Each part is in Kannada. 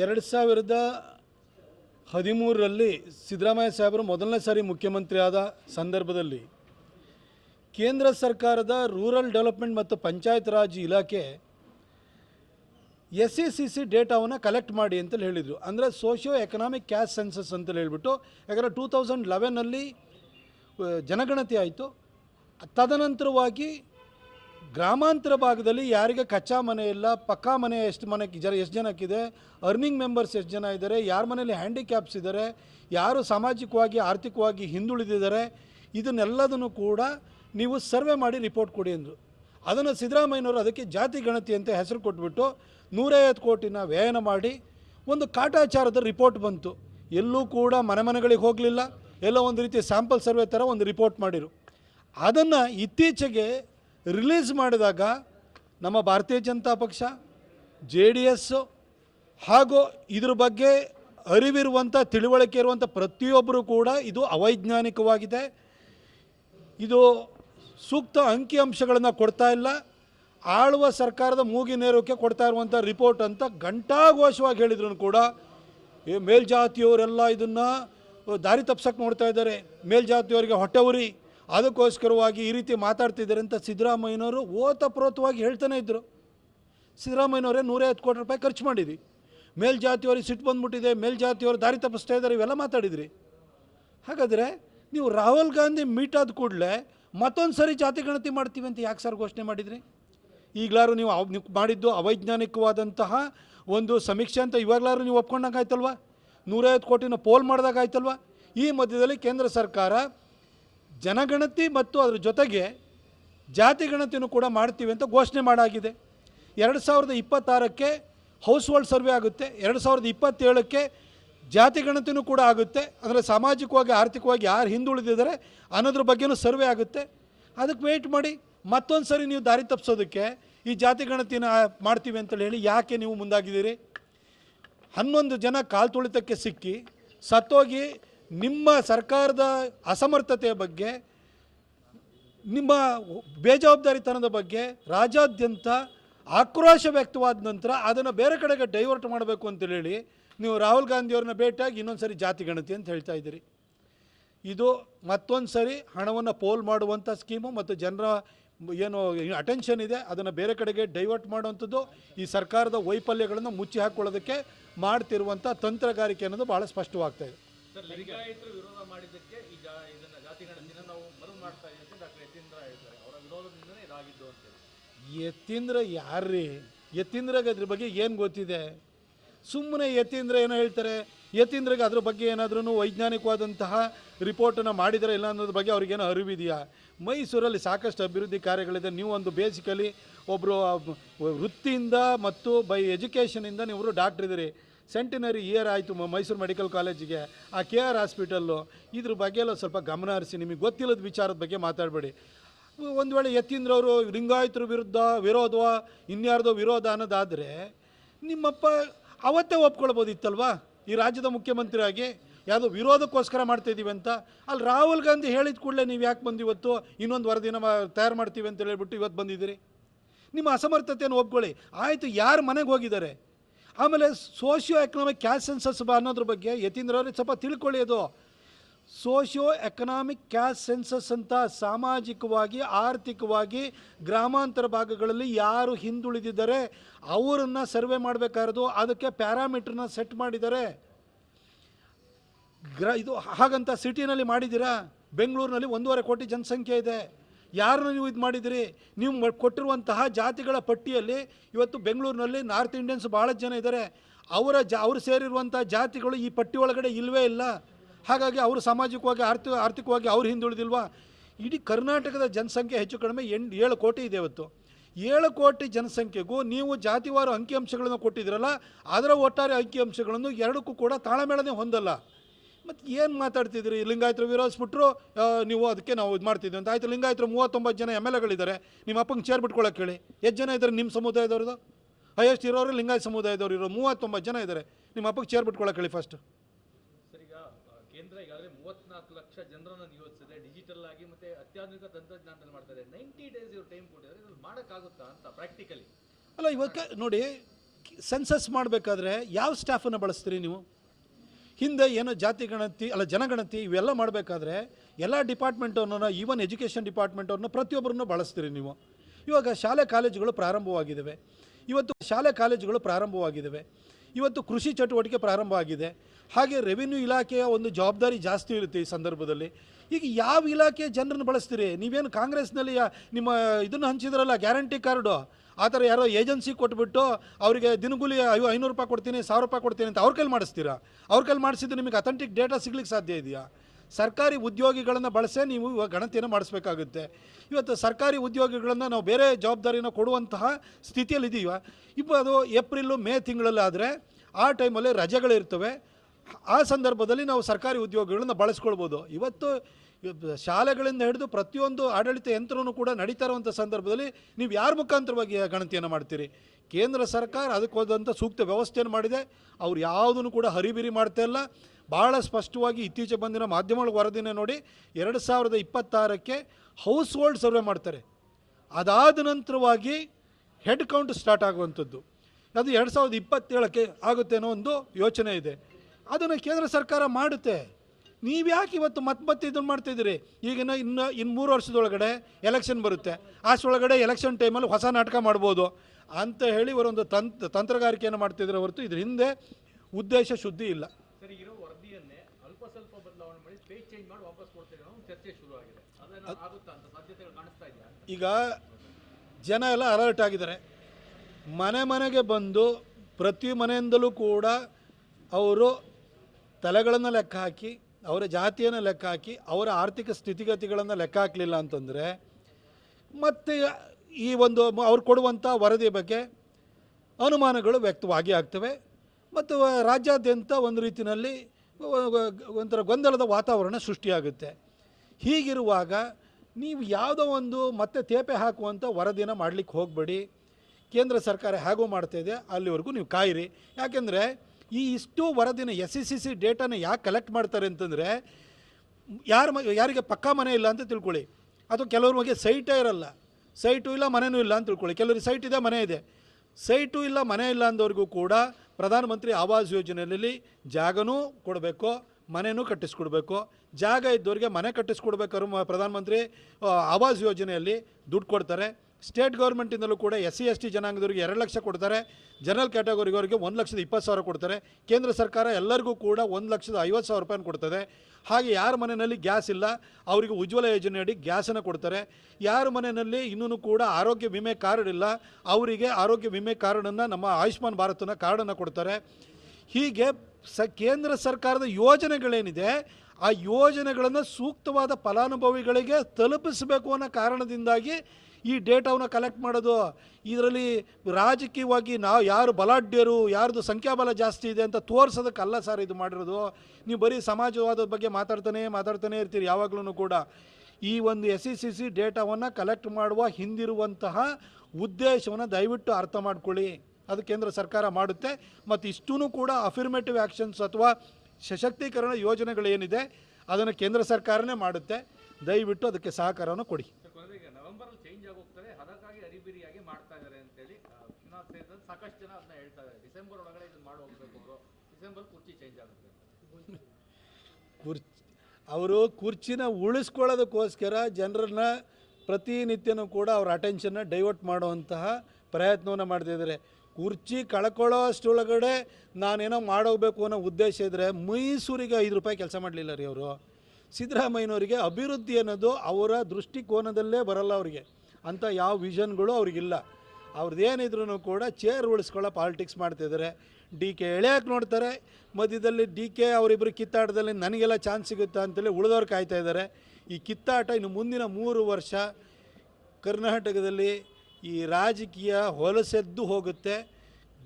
ಎರಡು ಸಾವಿರದ ಹದಿಮೂರರಲ್ಲಿ ಸಿದ್ದರಾಮಯ್ಯ ಸಾಹೇಬರು ಮೊದಲನೇ ಸಾರಿ ಮುಖ್ಯಮಂತ್ರಿ ಆದ ಸಂದರ್ಭದಲ್ಲಿ ಕೇಂದ್ರ ಸರ್ಕಾರದ ರೂರಲ್ ಡೆವಲಪ್ಮೆಂಟ್ ಮತ್ತು ಪಂಚಾಯತ್ ರಾಜ್ ಇಲಾಖೆ ಎಸ್ ಸಿ ಸಿ ಸಿ ಡೇಟಾವನ್ನು ಕಲೆಕ್ಟ್ ಮಾಡಿ ಅಂತೇಳಿ ಹೇಳಿದರು. ಅಂದರೆ ಸೋಷಿಯೋ ಎಕನಾಮಿಕ್ ಕ್ಯಾಶ್ ಸೆನ್ಸಸ್ ಅಂತ ಹೇಳ್ಬಿಟ್ಟು, ಯಾಕಂದರೆ ಟೂ ತೌಸಂಡ್ ಲೆವೆನಲ್ಲಿ ಜನಗಣತಿ ಆಯಿತು. ತದನಂತರವಾಗಿ ಗ್ರಾಮಾಂತರ ಭಾಗದಲ್ಲಿ ಯಾರಿಗೆ ಕಚ್ಚಾ ಮನೆ ಇಲ್ಲ, ಪಕ್ಕಾ ಮನೆ ಎಷ್ಟು ಮನೆಗೆ ಜನ ಎಷ್ಟು ಜನಕ್ಕಿದೆ ಅರ್ನಿಂಗ್ ಮೆಂಬರ್ಸ್ ಎಷ್ಟು ಜನ ಇದ್ದಾರೆ ಯಾರ ಮನೇಲಿ ಹ್ಯಾಂಡಿಕ್ಯಾಪ್ಸ್ ಇದ್ದಾರೆ ಯಾರು ಸಾಮಾಜಿಕವಾಗಿ, ಆರ್ಥಿಕವಾಗಿ ಹಿಂದುಳಿದಿದ್ದಾರೆ ಇದನ್ನೆಲ್ಲದನ್ನು ಕೂಡ ನೀವು ಸರ್ವೆ ಮಾಡಿ ರಿಪೋರ್ಟ್ ಕೊಡಿ ಅಂದರು. ಅದನ್ನು ಸಿದ್ದರಾಮಯ್ಯನವರು ಅದಕ್ಕೆ ಜಾತಿ ಗಣತಿ ಅಂತ ಹೆಸರು ಕೊಟ್ಬಿಟ್ಟು ನೂರೈವತ್ತು ಕೋಟಿನ ವ್ಯಯನ ಮಾಡಿ ಒಂದು ಕಾಟಾಚಾರದ ರಿಪೋರ್ಟ್ ಬಂತು. ಎಲ್ಲೂ ಕೂಡ ಮನೆ ಮನೆಗಳಿಗೆ ಹೋಗಲಿಲ್ಲ. ಎಲ್ಲ ಒಂದು ರೀತಿ ಸ್ಯಾಂಪಲ್ ಸರ್ವೆ ಥರ ಒಂದು ರಿಪೋರ್ಟ್ ಮಾಡಿರು. ಅದನ್ನು ಇತ್ತೀಚೆಗೆ ರಿಲೀಸ್ ಮಾಡಿದಾಗ ನಮ್ಮ ಭಾರತೀಯ ಜನತಾ ಪಕ್ಷ, ಜೆ ಡಿ ಎಸ್ಸು ಹಾಗೂ ಇದ್ರ ಬಗ್ಗೆ ಅರಿವಿರುವಂಥ ತಿಳುವಳಿಕೆ ಇರುವಂಥ ಪ್ರತಿಯೊಬ್ಬರು ಕೂಡ ಇದು ಅವೈಜ್ಞಾನಿಕವಾಗಿದೆ. ಇದು ಸೂಕ್ತ ಅಂಕಿಅಂಶಗಳನ್ನು ಕೊಡ್ತಾ ಇಲ್ಲ. ಆಳುವ ಸರ್ಕಾರದ ಮೂಗಿನೇರೋಕೆ ಕೊಡ್ತಾ ಇರುವಂಥ ರಿಪೋರ್ಟ್ ಅಂತ ಘಂಟಾಘೋಷವಾಗಿ ಹೇಳಿದ್ರು ಕೂಡ ಮೇಲ್ಜಾತಿಯವರೆಲ್ಲ ಇದನ್ನು ದಾರಿ ತಪ್ಸಕ್ಕೆ ನೋಡ್ತಾ ಇದ್ದಾರೆ. ಮೇಲ್ಜಾತಿಯವರಿಗೆ ಹೊಟ್ಟೆ ಉರಿ. ಅದಕ್ಕೋಸ್ಕರವಾಗಿ ಈ ರೀತಿ ಮಾತಾಡ್ತಿದ್ದಾರೆ ಅಂತ ಸಿದ್ದರಾಮಯ್ಯನವರು ಓತಪ್ರೋತವಾಗಿ ಹೇಳ್ತಾನೆ ಇದ್ದರು ಸಿದ್ದರಾಮಯ್ಯನವರೇ ನೂರೈವತ್ತು ಕೋಟಿ ರೂಪಾಯಿ ಖರ್ಚು ಮಾಡಿದ್ರಿ. ಮೇಲ್ಜಾತಿಯವ್ರಿಗೆ ಸಿಟ್ಟು ಬಂದ್ಬಿಟ್ಟಿದೆ, ಮೇಲ್ಜಾತಿಯವರು ದಾರಿ ತಪ್ಪಿಸ್ತಾ ಇದ್ದಾರೆ ಇವೆಲ್ಲ ಮಾತಾಡಿದ್ರಿ. ಹಾಗಾದರೆ ನೀವು ರಾಹುಲ್ ಗಾಂಧಿ ಮೀಟ್ ಆದ ಕೂಡಲೇ ಮತ್ತೊಂದು ಸರಿ ಜಾತಿ ಗಣತಿ ಮಾಡ್ತೀವಿ ಅಂತ ಯಾಕೆ ಸರ್ ಘೋಷಣೆ ಮಾಡಿದ್ರಿ? ಈಗಲಾರು ನೀವು ನೀವು ಮಾಡಿದ್ದು ಅವೈಜ್ಞಾನಿಕವಾದಂತಹ ಒಂದು ಸಮೀಕ್ಷೆ ಅಂತ ಇವಾಗಲಾರು ನೀವು ಒಪ್ಕೊಂಡಂಗೆ ಆಯ್ತಲ್ವ? ನೂರೈವತ್ತು ಕೋಟಿನ ಪೋಲ್ ಮಾಡಿದಾಗ ಆಯ್ತಲ್ವ? ಈ ಮಧ್ಯದಲ್ಲಿ ಕೇಂದ್ರ ಸರ್ಕಾರ ಜನಗಣತಿ ಮತ್ತು ಅದರ ಜೊತೆಗೆ ಜಾತಿ ಗಣತಿನೂ ಕೂಡ ಮಾಡ್ತೀವಿ ಅಂತ ಘೋಷಣೆ ಮಾಡಾಗಿದೆ. ಎರಡು ಸಾವಿರದ ಇಪ್ಪತ್ತಾರಕ್ಕೆ ಹೌಸ್ ಹೋಲ್ಡ್ ಸರ್ವೆ ಆಗುತ್ತೆ, ಎರಡು ಸಾವಿರದ ಇಪ್ಪತ್ತೇಳಕ್ಕೆ ಜಾತಿ ಗಣತಿನೂ ಕೂಡ ಆಗುತ್ತೆ, ಅಂದರೆ ಸಾಮಾಜಿಕವಾಗಿ, ಆರ್ಥಿಕವಾಗಿ ಯಾರು ಹಿಂದುಳಿದಿದ್ದಾರೆ ಅನ್ನೋದ್ರ ಬಗ್ಗೆನೂ ಸರ್ವೆ ಆಗುತ್ತೆ. ಅದಕ್ಕೆ ವೆಯ್ಟ್ ಮಾಡಿ, ಮತ್ತೊಂದು ಸರಿ ನೀವು ದಾರಿ ತಪ್ಪಿಸೋದಕ್ಕೆ ಈ ಜಾತಿ ಗಣತಿನ ಮಾಡ್ತೀವಿ ಅಂತೇಳಿ ಹೇಳಿ ಯಾಕೆ ನೀವು ಮುಂದಾಗಿದ್ದೀರಿ? ಹನ್ನೊಂದು ಜನ ಕಾಲು ತುಳಿತಕ್ಕೆ ಸಿಕ್ಕಿ, ಸತ್ತೋಗಿ ನಿಮ್ಮ ಸರ್ಕಾರದ ಅಸಮರ್ಥತೆಯ ಬಗ್ಗೆ, ನಿಮ್ಮ ಬೇಜವಾಬ್ದಾರಿತನದ ಬಗ್ಗೆ ರಾಜ್ಯಾದ್ಯಂತ ಆಕ್ರೋಶ ವ್ಯಕ್ತವಾದ ನಂತರ ಅದನ್ನು ಬೇರೆ ಕಡೆಗೆ ಡೈವರ್ಟ್ ಮಾಡಬೇಕು ಅಂತೇಳಿ ನೀವು ರಾಹುಲ್ ಗಾಂಧಿಯವ್ರನ್ನ ಭೇಟಿಯಾಗಿ ಇನ್ನೊಂದು ಸರಿ ಜಾತಿ ಗಣತಿ ಅಂತ ಹೇಳ್ತಾ ಇದ್ದೀರಿ. ಇದು ಮತ್ತೊಂದು ಸರಿ ಹಣವನ್ನು ಪೋಲ್ ಮಾಡುವಂಥ ಸ್ಕೀಮು ಮತ್ತು ಜನರ ಏನು ಅಟೆನ್ಷನ್ ಇದೆ, ಅದನ್ನು ಬೇರೆ ಕಡೆಗೆ ಡೈವರ್ಟ್ ಮಾಡುವಂಥದ್ದು, ಈ ಸರ್ಕಾರದ ವೈಫಲ್ಯಗಳನ್ನು ಮುಚ್ಚಿ ಹಾಕ್ಕೊಳ್ಳೋದಕ್ಕೆ ಮಾಡ್ತಿರುವಂಥ ತಂತ್ರಗಾರಿಕೆ ಅನ್ನೋದು ಭಾಳ ಸ್ಪಷ್ಟವಾಗ್ತಾ ಇದೆ. ಸರ್ ಲಿಂಗಾಯತರು ವಿರೋಧ ಮಾಡಿದ್ದಕ್ಕೆ ಈ ಜಾ ಇದನ್ನ ಜಾತಿ ಗಣತಿನ ನಾವು ಮರು ಮಾಡ್ತಾ ಇದ್ದೀವಿ ಅಂತ ಡಾಕ್ಟರ್ ಯತೀಂದ್ರ ಹೇಳ್ತಾರೆ. ಅವರ ವಿರೋಧದಿಂದನೇ ಇದಾಗಿದ್ದು ಅಂತೇಳಿ. ಯತೀಂದ್ರ ಯಾರ್ರೀ? ಯತೀಂದ್ರಗೆ ಅದ್ರ ಬಗ್ಗೆ ಏನು ಗೊತ್ತಿದೆ? ಸುಮ್ಮನೆ ಯತೀಂದ್ರ ಏನೋ ಹೇಳ್ತಾರೆ ಯತೀಂದ್ರಗೆ ಅದ್ರ ಬಗ್ಗೆ ಏನಾದ್ರೂ ವೈಜ್ಞಾನಿಕವಾದಂತಹ ರಿಪೋರ್ಟನ್ನು ಮಾಡಿದರೆ ಇಲ್ಲ ಅನ್ನೋದ್ರ ಬಗ್ಗೆ ಅವ್ರಿಗೇನೋ ಅರಿವಿದೆಯಾ? ಮೈಸೂರಲ್ಲಿ ಸಾಕಷ್ಟು ಅಭಿವೃದ್ಧಿ ಕಾರ್ಯಗಳಿದೆ ನೀವು ಒಂದು ಬೇಸಿಕಲಿ ಒಬ್ಬರು ವೃತ್ತಿಯಿಂದ ಮತ್ತು ಬೈ ಎಜುಕೇಷನಿಂದ ನೀವು ಡಾಕ್ಟ್ರ್ ಇದ್ದೀರಿ ಸೆಂಟಿನರಿ ಇಯರ್ ಆಯಿತು ಮೈಸೂರು ಮೆಡಿಕಲ್ ಕಾಲೇಜಿಗೆ. ಆ ಕೆ ಆರ್ ಹಾಸ್ಪಿಟಲ್ಲು ಇದ್ರ ಬಗ್ಗೆ ಎಲ್ಲ ಸ್ವಲ್ಪ ಗಮನ ಹರಿಸಿ, ನಿಮಗೆ ಗೊತ್ತಿಲ್ಲದ ವಿಚಾರದ ಬಗ್ಗೆ ಮಾತಾಡಬೇಡಿ. ಒಂದು ವೇಳೆ ಯತೀಂದ್ರವರು ಲಿಂಗಾಯತರ ವಿರುದ್ಧ ವಿರೋಧವ ಇನ್ಯಾರ್ದೋ ವಿರೋಧ ಅನ್ನೋದಾದರೆ, ನಿಮ್ಮಪ್ಪ ಅವತ್ತೇ ಒಪ್ಕೊಳ್ಬೋದಿತ್ತಲ್ವಾ? ಈ ರಾಜ್ಯದ ಮುಖ್ಯಮಂತ್ರಿಯಾಗಿ ಯಾವುದೋ ವಿರೋಧಕ್ಕೋಸ್ಕರ ಮಾಡ್ತಾ ಇದ್ದೀವಿ ಅಂತ. ಅಲ್ಲಿ ರಾಹುಲ್ ಗಾಂಧಿ ಹೇಳಿದ ಕೂಡಲೇ ನೀವು ಯಾಕೆ ಬಂದು ಇವತ್ತು ಇನ್ನೊಂದು ವರದಿನ ತಯಾರು ಮಾಡ್ತೀವಿ ಅಂತ ಹೇಳ್ಬಿಟ್ಟು ಇವತ್ತು ಬಂದಿದ್ದೀರಿ. ನಿಮ್ಮ ಅಸಮರ್ಥತೆಯನ್ನು ಒಪ್ಕೊಳ್ಳಿ. ಆಯಿತು, ಯಾರು ಮನೆಗೆ ಹೋಗಿದ್ದಾರೆ? ಆಮೇಲೆ ಸೋಷಿಯೋ ಎಕನಾಮಿಕ್ ಕ್ಯಾಶ್ ಸೆನ್ಸಸ್ ಅನ್ನೋದ್ರ ಬಗ್ಗೆ ಯತೀಂದ್ರ ಅವರು ಸ್ವಲ್ಪ ತಿಳ್ಕೊಳ್ಳಿ ಅದು. ಸೋಷಿಯೋ ಎಕನಾಮಿಕ್ ಕ್ಯಾಶ್ ಸೆನ್ಸಸ್ ಅಂತ ಸಾಮಾಜಿಕವಾಗಿ, ಆರ್ಥಿಕವಾಗಿ ಗ್ರಾಮಾಂತರ ಭಾಗಗಳಲ್ಲಿ ಯಾರು ಹಿಂದುಳಿದಿದ್ದಾರೆ, ಅವರನ್ನು ಸರ್ವೆ ಮಾಡಬೇಕಾಗಿರೋದು ಅದಕ್ಕೆ ಪ್ಯಾರಾಮೀಟ್ರನ್ನ ಸೆಟ್ ಮಾಡಿದ್ದಾರೆ. ಗ್ರ, ಇದು ಹಾಗಂತ ಸಿಟಿನಲ್ಲಿ ಮಾಡಿದ್ದೀರಾ? ಬೆಂಗಳೂರಿನಲ್ಲಿ ಒಂದೂವರೆ ಕೋಟಿ ಜನಸಂಖ್ಯೆ ಇದೆ. ಯಾರನ್ನ ನೀವು ಇದು ಮಾಡಿದಿರಿ ನೀವು ಕೊಟ್ಟಿರುವಂತಹ ಜಾತಿಗಳ ಪಟ್ಟಿಯಲ್ಲಿ ಇವತ್ತು ಬೆಂಗಳೂರಿನಲ್ಲಿ ನಾರ್ತ್ ಇಂಡಿಯನ್ಸ್ ಭಾಳ ಜನ ಇದ್ದಾರೆ. ಅವರ ಜಾ ಅವರು ಸೇರಿರುವಂಥ ಜಾತಿಗಳು ಈ ಪಟ್ಟಿ ಒಳಗಡೆ ಇಲ್ಲವೇ ಇಲ್ಲ. ಹಾಗಾಗಿ ಅವರು ಸಾಮಾಜಿಕವಾಗಿ ಆರ್ಥಿಕ ಆರ್ಥಿಕವಾಗಿ ಅವ್ರು ಹಿಂದುಳಿದಿಲ್ವಾ? ಇಡೀ ಕರ್ನಾಟಕದ ಜನಸಂಖ್ಯೆ ಹೆಚ್ಚು ಕಡಿಮೆ ಎಂಟು, ಏಳು ಕೋಟಿ ಇದೆ ಇವತ್ತು. ಏಳು ಕೋಟಿ ಜನಸಂಖ್ಯೆಗೂ ನೀವು ಜಾತಿವಾರು ಅಂಕಿಅಂಶಗಳನ್ನು ಕೊಟ್ಟಿದ್ದೀರಲ್ಲ, ಅದರ ಒಟ್ಟಾರೆ ಅಂಕಿಅಂಶಗಳನ್ನು ಎರಡಕ್ಕೂ ಕೂಡ ತಾಳಮೇಳನೇ ಹೊಂದಲ್ಲ. ಮತ್ತು ಏನು ಮಾತಾಡ್ತಿದ್ರಿ? ಲಿಂಗಾಯತರು ವಿರೋಧಿಸ್ಬಿಟ್ರು ನೀವು ಅದಕ್ಕೆ ನಾವು ಇದು ಮಾಡ್ತಿದ್ವಿ ಅಂತ. ಆಯಿತು ಲಿಂಗಾಯತರು ಮೂವತ್ತೊಂಬತ್ತು ಜನ ಎಂ ಎಲ್ ಎಗಳಿದ್ದಾರೆ. ನಿಮ್ಮ ಅಪ್ಪಂಗೆ ಚೇರ್ ಬಿಟ್ಕೊಳಕ್ಕೆ ಹೇಳಿ. ಎಷ್ಟು ಜನ ಇದ್ದಾರೆ ನಿಮ್ಮ ಸಮುದಾಯದವ್ರದ್ದು? ಹೈಯೆಸ್ಟ್ ಇರೋರು ಲಿಂಗಾಯತ ಸಮುದಾಯದವ್ರು ಇರೋ ಮೂವತ್ತೊಂಬತ್ತು ಜನ ಇದ್ದಾರೆ. ನಿಮ್ಮ ಅಪ್ಪಗೆ ಚೇರ್ ಬಿಟ್ಕೊಳಕ್ಕೆ ಹೇಳಿ ಫಸ್ಟ್ ಕೇಂದ್ರ ಈಗಾಗಲೇ ಮೂವತ್ನಾಲ್ಕು ಲಕ್ಷ ಜನರನ್ನು ನಿಯೋಜಿಸಿದೆ. ಡಿಜಿಟಲ್ ಆಗಿ ಮತ್ತೆ ಅತ್ಯಾಧುನಿಕ ತಂತ್ರಜ್ಞಾನದಲ್ಲಿ ಮಾಡ್ತಾ ಇದೆ. ನೈಂಟಿ ಡೇಸ್ ಇವ್ರು ಟೈಮ್ ಕೊಟ್ಟಿದ್ದಾರೆ. ಇದು ಮಾಡೋಕ್ಕಾಗುತ್ತಾ ಅಂತ ಪ್ರಾಕ್ಟಿಕಲಿ ಅಲ್ಲ ಇವತ್ತು ನೋಡಿ ಸೆನ್ಸಸ್ ಮಾಡಬೇಕಾದ್ರೆ ಯಾವ ಸ್ಟಾಫನ್ನು ಬಳಸ್ತೀರಿ ನೀವು? ಹಿಂದೆ ಏನೋ ಜಾತಿ ಗಣತಿ, ಅಲ್ಲ ಜನಗಣತಿ ಇವೆಲ್ಲ ಮಾಡಬೇಕಾದ್ರೆ ಎಲ್ಲ ಡಿಪಾರ್ಟ್ಮೆಂಟವ್ರನ್ನ ಈವನ್ ಎಜುಕೇಷನ್ ಡಿಪಾರ್ಟ್ಮೆಂಟವ್ರನ್ನ ಪ್ರತಿಯೊಬ್ಬರನ್ನು ಬಳಸ್ತೀರಿ ನೀವು. ಇವಾಗ ಶಾಲೆ ಕಾಲೇಜುಗಳು ಪ್ರಾರಂಭವಾಗಿದ್ದಾವೆ ಇವತ್ತು ಶಾಲೆ ಕಾಲೇಜುಗಳು ಪ್ರಾರಂಭವಾಗಿದ್ದಾವೆ ಇವತ್ತು ಕೃಷಿ ಚಟುವಟಿಕೆ ಪ್ರಾರಂಭ ಆಗಿದೆ. ಹಾಗೆ ರೆವಿನ್ಯೂ ಇಲಾಖೆಯ ಒಂದು ಜವಾಬ್ದಾರಿ ಜಾಸ್ತಿ ಇರುತ್ತೆ ಈ ಸಂದರ್ಭದಲ್ಲಿ. ಈಗ ಯಾವ ಇಲಾಖೆ ಜನರನ್ನು ಬಳಸ್ತೀರಿ? ನೀವೇನು ಕಾಂಗ್ರೆಸ್ನಲ್ಲಿ ನಿಮ್ಮ ಇದನ್ನು ಹಂಚಿದ್ರಲ್ಲ, ಗ್ಯಾರಂಟಿ ಕಾರ್ಡು? ಆ ಥರ ಯಾರೋ ಏಜೆನ್ಸಿ ಕೊಟ್ಬಿಟ್ಟು ಅವರಿಗೆ ದಿನಗೂಲಿ ಐವ ಐನೂರು ರೂಪಾಯಿ ಕೊಡ್ತೀನಿ, ಸಾವಿರ ರೂಪಾಯಿ ಕೊಡ್ತೀನಿ ಅಂತ ಅವ್ರ ಕೈಲಿ ಮಾಡಿಸ್ತೀರಾ? ಅವ್ರ ಕೈಲಿ ಮಾಡಿಸಿದ್ರೆ ನಿಮಗೆ ಅಥೆಂಟಿಕ್ ಡೇಟಾ ಸಿಗ್ಲಿಕ್ಕೆ ಸಾಧ್ಯ ಇದೆಯಾ? ಸರ್ಕಾರಿ ಉದ್ಯೋಗಿಗಳನ್ನು ಬಳಸೇ ನೀವು ಇವಾಗ ಗಣತಿಯನ್ನು ಮಾಡಿಸ್ಬೇಕಾಗುತ್ತೆ. ಇವತ್ತು ಸರ್ಕಾರಿ ಉದ್ಯೋಗಿಗಳನ್ನು ನಾವು ಬೇರೆ ಜವಾಬ್ದಾರಿನ ಕೊಡುವಂತಹ ಸ್ಥಿತಿಯಲ್ಲಿ ಇದೀವ ಇಪ್ಪ, ಅದು ಏಪ್ರಿಲು ಮೇ ತಿಂಗಳಲ್ಲಾದರೆ ಆ ಟೈಮಲ್ಲಿ ರಜೆಗಳಿರ್ತವೆ. ಆ ಸಂದರ್ಭದಲ್ಲಿ ನಾವು ಸರ್ಕಾರಿ ಉದ್ಯೋಗಿಗಳನ್ನ ಬಳಸ್ಕೊಳ್ಬೋದು. ಇವತ್ತು ಶಾಲೆಗಳಿಂದ ಹಿಡಿದು ಪ್ರತಿಯೊಂದು ಆಡಳಿತ ಯಂತ್ರವೂ ಕೂಡ ನಡೀತಾ ಇರುವಂಥ ಸಂದರ್ಭದಲ್ಲಿ ನೀವು ಯಾರ ಮುಖಾಂತರವಾಗಿ ಗಣತಿಯನ್ನು ಮಾಡ್ತೀರಿ? ಕೇಂದ್ರ ಸರ್ಕಾರ ಅದಕ್ಕೆ ಹೋದಂಥ ಸೂಕ್ತ ವ್ಯವಸ್ಥೆಯನ್ನು ಮಾಡಿದೆ. ಅವ್ರು ಯಾವುದನ್ನು ಕೂಡ ಹರಿಬಿರಿ ಮಾಡ್ತಾ ಇಲ್ಲ. ಭಾಳ ಸ್ಪಷ್ಟವಾಗಿ ಇತ್ತೀಚೆಗೆ ಬಂದಿರೋ ಮಾಧ್ಯಮಗಳ ವರದಿನೇ ನೋಡಿ ಎರಡು ಸಾವಿರದ ಇಪ್ಪತ್ತಾರಕ್ಕೆ ಹೌಸ್ ಹೋಲ್ಡ್ ಸರ್ವೆ ಮಾಡ್ತಾರೆ. ಅದಾದ ನಂತರವಾಗಿ ಹೆಡ್ ಕೌಂಟ್ ಸ್ಟಾರ್ಟ್ ಆಗುವಂಥದ್ದು. ಅದು ಎರಡು ಸಾವಿರದ ಇಪ್ಪತ್ತೇಳಕ್ಕೆ ಆಗುತ್ತೆ ಅನ್ನೋ ಒಂದು ಯೋಚನೆ ಇದೆ. ಅದನ್ನು ಕೇಂದ್ರ ಸರ್ಕಾರ ಮಾಡುತ್ತೆ. ನೀವು ಯಾಕೆ ಇವತ್ತು ಮತ್ತೆ ಮತ್ತೆ ಇದನ್ನು ಮಾಡ್ತಿದ್ದೀರಿ? ಈಗಿನ ಇನ್ನು ಇನ್ನು ಮೂರು ವರ್ಷದೊಳಗಡೆ ಎಲೆಕ್ಷನ್ ಬರುತ್ತೆ. ಅಷ್ಟೊಳಗಡೆ ಎಲೆಕ್ಷನ್ ಟೈಮಲ್ಲಿ ಹೊಸ ನಾಟಕ ಮಾಡ್ಬೋದು. ಅಂತ ಹೇಳಿ ಇವರೊಂದು ತಂತ್ರ ತಂತ್ರಗಾರಿಕೆಯನ್ನು ಮಾಡ್ತಿದ್ರೆ ಹೊರತು ಇದ್ರ ಹಿಂದೆ ಉದ್ದೇಶ ಶುದ್ಧಿ ಇಲ್ಲ. ಈಗ ಜನ ಎಲ್ಲ ಅಲರ್ಟ್ ಆಗಿದ್ದಾರೆ. ಮನೆ ಮನೆಗೆ ಬಂದು ಪ್ರತಿ ಮನೆಯಿಂದಲೂ ಕೂಡ ಅವರು ತಲೆಗಳನ್ನು ಲೆಕ್ಕ ಹಾಕಿ, ಅವರ ಜಾತಿಯನ್ನು ಲೆಕ್ಕ ಹಾಕಿ, ಅವರ ಆರ್ಥಿಕ ಸ್ಥಿತಿಗತಿಗಳನ್ನು ಲೆಕ್ಕ ಹಾಕಲಿಲ್ಲ ಅಂತಂದರೆ, ಮತ್ತು ಈ ಒಂದು ಅವ್ರು ಕೊಡುವಂಥ ವರದಿ ಬಗ್ಗೆ ಅನುಮಾನಗಳು ವ್ಯಕ್ತವಾಗಿ ಆಗ್ತವೆ. ಮತ್ತು ರಾಜ್ಯಾದ್ಯಂತ ಒಂದು ರೀತಿಯಲ್ಲಿ ಒಂಥರ ಗೊಂದಲದ ವಾತಾವರಣ ಸೃಷ್ಟಿಯಾಗುತ್ತೆ. ಹೀಗಿರುವಾಗ ನೀವು ಯಾವುದೋ ಒಂದು ಮತ್ತೆ ತೇಪೆ ಹಾಕುವಂಥ ವರದಿನ ಮಾಡಲಿಕ್ಕೆ ಹೋಗಬೇಡಿ. ಕೇಂದ್ರ ಸರ್ಕಾರ ಹೇಗೋ ಮಾಡ್ತಾಯಿದೆ ಅಲ್ಲಿವರೆಗೂ ನೀವು ಕಾಯಿರಿ. ಯಾಕೆಂದರೆ ಈ ಇಷ್ಟು ವರದಿನ ಎಸ್ ಸಿ ಸಿ ಸಿ ಡೇಟಾನ ಯಾಕೆ ಕಲೆಕ್ಟ್ ಮಾಡ್ತಾರೆ ಅಂತಂದರೆ, ಯಾರ ಮ, ಯಾರಿಗೆ ಪಕ್ಕಾ ಮನೆ ಇಲ್ಲ ಅಂತ ತಿಳ್ಕೊಳ್ಳಿ. ಅಥವಾ ಕೆಲವ್ರ ಬಗ್ಗೆ ಸೈಟೇ ಇರಲ್ಲ. ಸೈಟು ಇಲ್ಲ ಮನೆಯೂ ಇಲ್ಲ ಅಂತ ತಿಳ್ಕೊಳ್ಳಿ. ಕೆಲವ್ರಿಗೆ ಸೈಟ್ ಇದೆ, ಮನೆ ಇದೆ. ಸೈಟು ಇಲ್ಲ, ಮನೆ ಇಲ್ಲ ಅಂದವ್ರಿಗೂ ಕೂಡ ಪ್ರಧಾನಮಂತ್ರಿ ಆವಾಸ್ ಯೋಜನೆಯಲ್ಲಿ ಜಾಗನೂ ಕೊಡಬೇಕು ಮನೆಯೂ ಕಟ್ಟಿಸ್ಕೊಡ್ಬೇಕು. ಜಾಗ ಇದ್ದವ್ರಿಗೆ ಮನೆ ಕಟ್ಟಿಸ್ಕೊಡ್ಬೇಕಾದ್ರು ಪ್ರಧಾನಮಂತ್ರಿ ಆವಾಸ್ ಯೋಜನೆಯಲ್ಲಿ ದುಡ್ಡು ಕೊಡ್ತಾರೆ. ಸ್ಟೇಟ್ ಗೌರ್ಮೆಂಟಿಂದಲೂ ಕೂಡ ಎಸ್ ಸಿ ಎಸ್ ಟಿ ಜನಾಂಗದವರಿಗೆ ಎರಡು ಲಕ್ಷ ಕೊಡ್ತಾರೆ. ಜನರಲ್ ಕ್ಯಾಟಗರಿವರಿಗೆ ಒಂದು ಲಕ್ಷದ ಇಪ್ಪತ್ತು ಸಾವಿರ ಕೊಡ್ತಾರೆ. ಕೇಂದ್ರ ಸರ್ಕಾರ ಎಲ್ಲರಿಗೂ ಕೂಡ ಒಂದು ಲಕ್ಷದ ಐವತ್ತು ಸಾವಿರ ರೂಪಾಯಿ ಕೊಡ್ತದೆ. ಹಾಗೆ ಯಾರ ಮನೆಯಲ್ಲಿ ಗ್ಯಾಸ್ ಇಲ್ಲ, ಅವರಿಗೆ ಉಜ್ವಲ ಯೋಜನೆಯಡಿ ಗ್ಯಾಸನ್ನು ಕೊಡ್ತಾರೆ. ಯಾರ ಮನೆಯಲ್ಲಿ ಇನ್ನೂ ಕೂಡ ಆರೋಗ್ಯ ವಿಮೆ ಕಾರ್ಡ್ ಇಲ್ಲ, ಅವರಿಗೆ ಆರೋಗ್ಯ ವಿಮೆ ಕಾರ್ಡನ್ನು ನಮ್ಮ ಆಯುಷ್ಮಾನ್ ಭಾರತನ ಕಾರ್ಡನ್ನು ಕೊಡ್ತಾರೆ. ಹೀಗೆ ಸ ಕೇಂದ್ರ ಸರ್ಕಾರದ ಯೋಜನೆಗಳೇನಿದೆ ಆ ಯೋಜನೆಗಳನ್ನು ಸೂಕ್ತವಾದ ಫಲಾನುಭವಿಗಳಿಗೆ ತಲುಪಿಸಬೇಕು ಅನ್ನೋ ಕಾರಣದಿಂದಾಗಿ ಈ ಡೇಟಾವನ್ನು ಕಲೆಕ್ಟ್ ಮಾಡೋದು. ಇದರಲ್ಲಿ ರಾಜಕೀಯವಾಗಿ ನಾವು ಯಾರು ಬಲಾಢ್ಯರು, ಯಾರ್ದು ಸಂಖ್ಯಾಬಲ ಜಾಸ್ತಿ ಇದೆ ಅಂತ ತೋರಿಸೋದಕ್ಕಲ್ಲ ಸರ್ ಇದು ಮಾಡಿರೋದು. ನೀವು ಬರೀ ಸಮಾಜವಾದದ ಬಗ್ಗೆ ಮಾತಾಡ್ತಾನೆ ಮಾತಾಡ್ತಾನೆ ಇರ್ತೀರಿ ಯಾವಾಗಲೂ ಕೂಡ. ಈ ಒಂದು ಎಸ್ ಸಿ ಸಿ ಸಿ ಡೇಟಾವನ್ನು ಕಲೆಕ್ಟ್ ಮಾಡುವ ಹಿಂದಿರುವಂತಹ ಉದ್ದೇಶವನ್ನು ದಯವಿಟ್ಟು ಅರ್ಥ ಮಾಡ್ಕೊಳ್ಳಿ. ಅದು ಕೇಂದ್ರ ಸರ್ಕಾರ ಮಾಡುತ್ತೆ. ಮತ್ತು ಇಷ್ಟೂ ಕೂಡ ಅಫಿರ್ಮೇಟಿವ್ ಆ್ಯಕ್ಷನ್ಸ್ ಅಥವಾ ಸಶಕ್ತೀಕರಣ ಯೋಜನೆಗಳೇನಿದೆ ಅದನ್ನು ಕೇಂದ್ರ ಸರ್ಕಾರನೇ ಮಾಡುತ್ತೆ. ದಯವಿಟ್ಟು ಅದಕ್ಕೆ ಸಹಕಾರವನ್ನು ಕೊಡಿ. ಕುರ್ಚಿ ಅವರು ಕುರ್ಚಿನ ಉಳಿಸ್ಕೊಳ್ಳೋದಕ್ಕೋಸ್ಕರ ಜನರನ್ನ ಪ್ರತಿನಿತ್ಯನೂ ಕೂಡ ಅವ್ರ ಅಟೆನ್ಷನ್ನ ಡೈವರ್ಟ್ ಮಾಡುವಂತಹ ಪ್ರಯತ್ನವನ್ನು ಮಾಡ್ತಿದ್ದಾರೆ ಕುರ್ಚಿ ಕಳ್ಕೊಳ್ಳೋ ಅಷ್ಟೊಳಗಡೆ ನಾನೇನೋ ಮಾಡೋಗಬೇಕು ಅನ್ನೋ ಉದ್ದೇಶ ಇದ್ದರೆ ಮೈಸೂರಿಗೆ ಐದು ರೂಪಾಯಿ ಕೆಲಸ ಮಾಡಲಿಲ್ಲ ರೀ ಅವರು. ಸಿದ್ದರಾಮಯ್ಯನವರಿಗೆ ಅಭಿವೃದ್ಧಿ ಅನ್ನೋದು ಅವರ ದೃಷ್ಟಿಕೋನದಲ್ಲೇ ಬರಲ್ಲ ಅವರಿಗೆ. ಅಂಥ ಯಾವ ವಿಷನ್ಗಳು ಅವ್ರಿಗಿಲ್ಲ ಅವ್ರದ್ದೇನಿದ್ರು ಕೂಡ ಚೇರ್ ಉಳಿಸ್ಕೊಳ್ಳೋ ಪಾಲಿಟಿಕ್ಸ್ ಮಾಡ್ತಿದ್ದಾರೆ ಡಿ ಕೆ ಎಳೆಯಕ್ಕೆ ನೋಡ್ತಾರೆ. ಮಧ್ಯದಲ್ಲಿ ಡಿ ಕೆ ಅವರಿಬ್ಬರು ಕಿತ್ತಾಟದಲ್ಲಿ ನನಗೆಲ್ಲ ಚಾನ್ಸ್ ಸಿಗುತ್ತಾ ಅಂತೇಳಿ ಉಳಿದವ್ರು ಕಾಯ್ತಾ ಇದ್ದಾರೆ ಈ ಕಿತ್ತಾಟ ಇನ್ನು ಮುಂದಿನ ಮೂರು ವರ್ಷ ಕರ್ನಾಟಕದಲ್ಲಿ ಈ ರಾಜಕೀಯ ಹೊಲಸೆದ್ದು ಹೋಗುತ್ತೆ.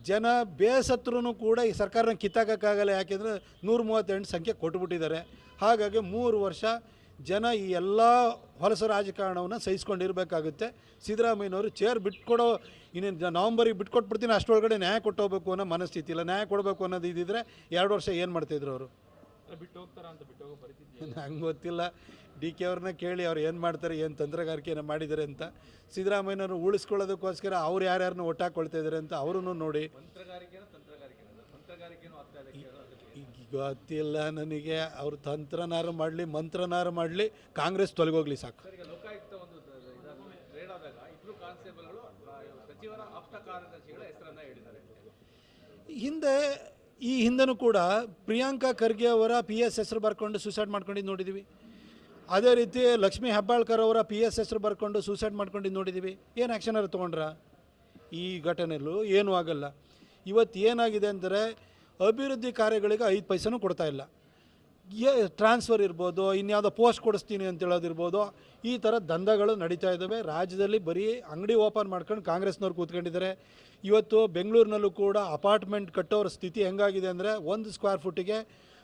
ಜನ ಬೇಸತ್ರೂ ಕೂಡ ಈ ಸರ್ಕಾರನ ಕಿತ್ತಾಕೋಕ್ಕಾಗಲ್ಲ. ಯಾಕೆಂದರೆ ನೂರ ಮೂವತ್ತೆಂಟು ಸಂಖ್ಯೆ ಕೊಟ್ಬಿಟ್ಟಿದ್ದಾರೆ. ಹಾಗಾಗಿ ಮೂರು ವರ್ಷ ಜನ ಈ ಎಲ್ಲ ಹೊಲಸ ರಾಜಕಾರಣವನ್ನು ಸಹಿಸ್ಕೊಂಡಿರಬೇಕಾಗುತ್ತೆ. ಸಿದ್ದರಾಮಯ್ಯನವರು ಚೇರ್ ಬಿಟ್ಕೊಡೋ, ಇನ್ನೇನು ನವಂಬರಿಗೆ ಬಿಟ್ಕೊಟ್ಬಿಡ್ತೀನಿ, ಅಷ್ಟರೊಳಗಡೆ ನ್ಯಾಯ ಕೊಟ್ಟು ಹೋಗ್ಬೇಕು ಅನ್ನೋ ಮನಸ್ಥಿತಿ ಇಲ್ಲ. ನ್ಯಾಯ ಕೊಡಬೇಕು ಅನ್ನೋದು ಇದ್ದಿದ್ರೆ ಎರಡು ವರ್ಷ ಏನು ಮಾಡ್ತಾಯಿದ್ರು ಅವರು? ನಂಗೆ ಗೊತ್ತಿಲ್ಲ. ಡಿ ಕೆ ಅವ್ರನ್ನ ಕೇಳಿ ಅವ್ರು ಏನು ಮಾಡ್ತಾರೆ ಏನು ತಂತ್ರಗಾರಿಕೆಯನ್ನು ಮಾಡಿದ್ದಾರೆ ಅಂತ. ಸಿದ್ದರಾಮಯ್ಯನವ್ರು ಉಳಿಸ್ಕೊಳ್ಳೋದಕ್ಕೋಸ್ಕರ ಅವ್ರು ಯಾರ್ಯಾರನ್ನ ಒಟ್ಟಾಕೊಳ್ತಾ ಇದ್ದಾರೆ ಅಂತ ಅವರೂ ನೋಡಿ. ಗೊತ್ತಿಲ್ಲ ನನಗೆ. ಅವ್ರು ತಂತ್ರನಾರು ಮಾಡಲಿ ಮಂತ್ರನಾರು ಮಾಡಲಿ ಕಾಂಗ್ರೆಸ್ ತೊಲಗೋಗ್ಲಿ ಸಾಕು. ಹಿಂದೆ ಈ ಹಿಂದೆನೂ ಕೂಡ ಪ್ರಿಯಾಂಕಾ ಖರ್ಗೆ ಅವರ ಪಿ ಎಸ್ ಹೆಸರು ಬರ್ಕೊಂಡು ಸೂಸೈಡ್ ಮಾಡ್ಕೊಂಡಿದ್ದು ನೋಡಿದ್ದೀವಿ ಅದೇ ರೀತಿ ಲಕ್ಷ್ಮೀ ಹೆಬ್ಬಾಳ್ಕರ್ ಅವರ ಪಿ ಎಸ್ ಹೆಸರು ಬರ್ಕೊಂಡು ಸೂಸೈಡ್ ಮಾಡ್ಕೊಂಡಿದ್ದು ನೋಡಿದ್ದೀವಿ ಏನು ಆ್ಯಕ್ಷನ್ ಅವ್ರು ತೊಗೊಂಡ್ರ? ಈ ಘಟನೆಯಲ್ಲೂ ಏನೂ ಆಗಲ್ಲ. ಇವತ್ತು ಏನಾಗಿದೆ ಅಂದರೆ ಅಭಿವೃದ್ಧಿ ಕಾರ್ಯಗಳಿಗೆ ಐದು ಪೈಸೆನೂ ಕೊಡ್ತಾ ಇಲ್ಲ. ಏ ಟ್ರಾನ್ಸ್ಫರ್ ಇರ್ಬೋದು ಇನ್ಯಾವುದೋ ಪೋಸ್ಟ್ ಕೊಡಿಸ್ತೀನಿ ಅಂತ ಹೇಳೋದಿರ್ಬೋದು ಈ ಥರ ದಂಧಗಳು ನಡೀತಾ ಇದ್ದಾವೆ. ರಾಜ್ಯದಲ್ಲಿ ಬರೀ ಅಂಗಡಿ ಓಪನ್ ಮಾಡ್ಕೊಂಡು ಕಾಂಗ್ರೆಸ್ನವ್ರು ಕೂತ್ಕೊಂಡಿದ್ದಾರೆ. ಇವತ್ತು ಬೆಂಗಳೂರಿನಲ್ಲೂ ಕೂಡ ಅಪಾರ್ಟ್ಮೆಂಟ್ ಕಟ್ಟೋರ ಸ್ಥಿತಿ ಹೆಂಗಾಗಿದೆ ಅಂದರೆ ಒಂದು ಸ್ಕ್ವೇರ್ ಫುಟ್ಟಿಗೆ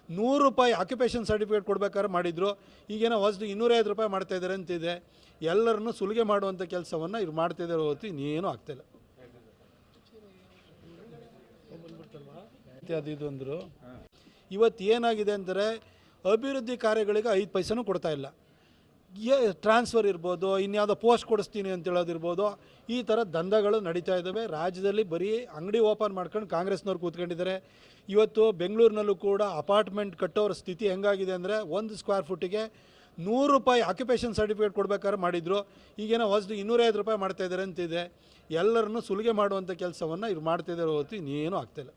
ನೂರು ರೂಪಾಯಿ ಆಕ್ಯುಪೇಷನ್ ಸರ್ಟಿಫಿಕೇಟ್ ಕೊಡ್ಬೇಕಾದ್ರೆ ಮಾಡಿದ್ರು. ಈಗೇನೋ ಹೊಸದು ಇನ್ನೂರೈದು ರೂಪಾಯಿ ಮಾಡ್ತಾಯಿದ್ದಾರೆ ಅಂತಿದೆ. ಎಲ್ಲರನ್ನು ಸುಲಿಗೆ ಮಾಡುವಂಥ ಕೆಲಸವನ್ನು ಇವ್ರು ಮಾಡ್ತಾ ಇದ್ದಾರೆ ಇನ್ನೇನು ಇನ್ನೇನೂ ಆಗ್ತಾಯಿಲ್ಲ ಅದು ಇದು ಅಂದರು. ಇವತ್ತು ಏನಾಗಿದೆ ಅಂದರೆ ಅಭಿವೃದ್ಧಿ ಕಾರ್ಯಗಳಿಗೆ ಐದು ಪೈಸೆನೂ ಕೊಡ್ತಾ ಇಲ್ಲ. ಟ್ರಾನ್ಸ್ಫರ್ ಇರ್ಬೋದು, ಇನ್ಯಾವುದೋ ಪೋಸ್ಟ್ ಕೊಡಿಸ್ತೀನಿ ಅಂತ ಹೇಳೋದಿರ್ಬೋದು, ಈ ಥರ ದಂಧಗಳು ನಡೀತಾ ಇದ್ದಾವೆ. ರಾಜ್ಯದಲ್ಲಿ ಬರೀ ಅಂಗಡಿ ಓಪನ್ ಮಾಡ್ಕೊಂಡು ಕಾಂಗ್ರೆಸ್ನವ್ರು ಕೂತ್ಕೊಂಡಿದ್ದಾರೆ. ಇವತ್ತು ಬೆಂಗಳೂರಿನಲ್ಲೂ ಕೂಡ ಅಪಾರ್ಟ್ಮೆಂಟ್ ಕಟ್ಟೋರ ಸ್ಥಿತಿ ಹೆಂಗಾಗಿದೆ ಅಂದರೆ ಒಂದು ಸ್ಕ್ವೇರ್ ಫುಟ್ಟಿಗೆ ನೂರು ರೂಪಾಯಿ ಆಕ್ಯುಪೇಷನ್ ಸರ್ಟಿಫಿಕೇಟ್ ಕೊಡ್ಬೇಕಾದ್ರೆ ಮಾಡಿದ್ರು. ಈಗೇನೋ ಹೊಸದು ಇನ್ನೂರೈವತ್ತು ರೂಪಾಯಿ ಮಾಡ್ತಾ ಇದ್ದಾರೆ ಅಂತಿದೆ. ಎಲ್ಲರನ್ನು ಸುಲಿಗೆ ಮಾಡುವಂಥ ಕೆಲಸವನ್ನು ಇವ್ರು ಮಾಡ್ತಾ ಇದ್ದಾರೆ ಹೊರತು ಇನ್ನೇನೂ ಆಗ್ತಾಯಿಲ್ಲ